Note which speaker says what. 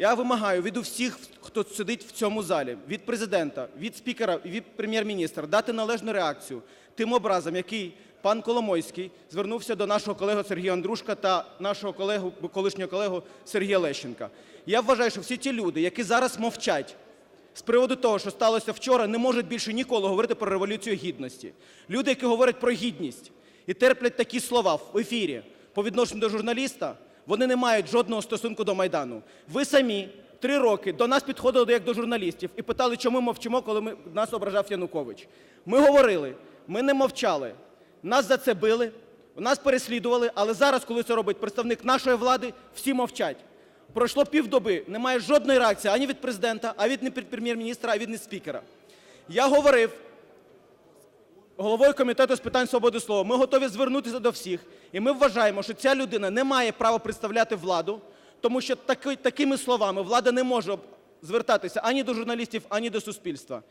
Speaker 1: Я вимагаю від усіх, хто сидить в цьому залі, від Президента, від спікера, від Прем'єр-міністра дати належну реакцію тим образом, який пан Коломойський звернувся до нашого колеги Сергія Андрушка та нашого колегу, колишнього колегу Сергія Лещенка. Я вважаю, що всі ті люди, які зараз мовчать з приводу того, що сталося вчора, не можуть більше ніколи говорити про революцію гідності. Люди, які говорять про гідність і терплять такі слова в ефірі по відношенню до журналіста, вони не мають жодного стосунку до Майдану. Ви самі три роки до нас підходили як до журналістів і питали, чому ми мовчимо, коли ми, нас ображав Янукович. Ми говорили, ми не мовчали. Нас за це били, нас переслідували, але зараз, коли це робить представник нашої влади, всі мовчать. Пройшло півдоби, немає жодної реакції ані від президента, а від прем'єр-міністра, а від спікера. Я говорив головою комітету з питань свободи слова. Ми готові звернутися до всіх, і ми вважаємо, що ця людина не має права представляти владу, тому що такими словами влада не може звертатися ані до журналістів, ані до суспільства.